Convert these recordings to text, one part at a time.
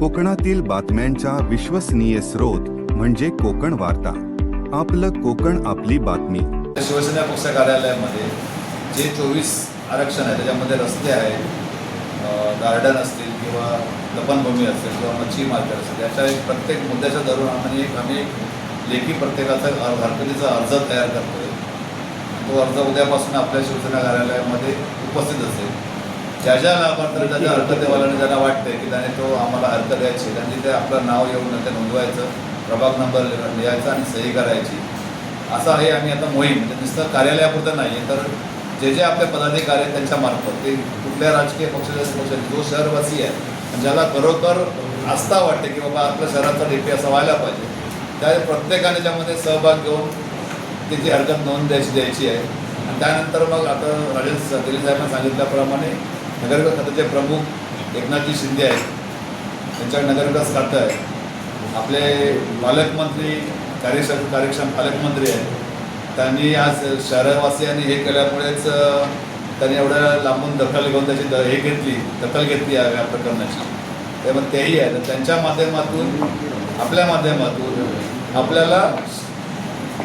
कोकणातील बातम्यांचा विश्वसनीय स्रोत म्हणजे कोकण वार्ता. आपलं कोकण आपली बातमी. शिवसेना पक्ष कार्यालयामध्ये जे चोवीस आरक्षण आहे त्याच्यामध्ये रस्ते आहेत गार्डन असतील किंवा दफनभूमी असेल किंवा मच्छी मार्केट असेल याच्या एक प्रत्येक मुद्द्याच्या धरून आम्ही एक आम्ही एक लेखी प्रत्येकाचा हरकतीचा अर्ज तयार करतोय. तो अर्ज उद्यापासून आपल्या शिवसेना कार्यालयामध्ये उपस्थित असेल. ज्या ज्या लाभार्थी ज्या ज्या हरकतीवाल्याने ज्याला वाटतंय की त्याने तो आम्हाला हरकत द्यायची त्यांनी ते आपलं नाव येऊन ते नोंदवायचं प्रभाग नंबर लिहायचा आणि सही करायची. असं आहे आम्ही आता मोहीम. म्हणजे नुसतं कार्यालयापुरतं नाही तर जे जे आपले पदाधिकारी आहेत त्यांच्या मार्फत ते कुठल्या राजकीय पक्षाच्या पक्षाचे जो शहरवासी आहे ज्याला खरोखर आस्था वाटते की बाबा आपल्या शहराचा डीपी असा व्हायला पाहिजे त्या प्रत्येकाने त्यामध्ये सहभाग घेऊन त्याची हरकत नोंद द्यायची द्यायची आहे. आणि त्यानंतर मग आता राजेश दिलीप साहेबांनी सांगितल्याप्रमाणे नगरविकास खात्याचे प्रमुख एकनाथजी शिंदे आहेत. त्यांच्याकडे नगरविकास खातं आहे. आपले पालकमंत्री कार्यक्षम कार्यक्षम पालकमंत्री आहेत. त्यांनी आज शहरवासियांनी हे केल्यामुळेच त्यांनी एवढ्या लांबून दखल घेऊन त्याची द- हे घेतली दखल घेतली या या प्रकरणाची. त्यामुळे तेही आहे तर त्यांच्या माध्यमातून आपल्या माध्यमातून आपल्याला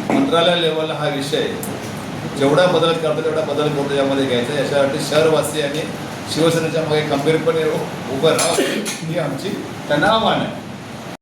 मंत्रालय लेवलला हा विषय जेवढा बदल करतो तेवढा बदल करतो यामध्ये घ्यायचा याच्यासाठी शहरवासियांनी शिवसेनेच्या मागे खंबीरपणे उभं राहावं ही आमची त्यांना आहे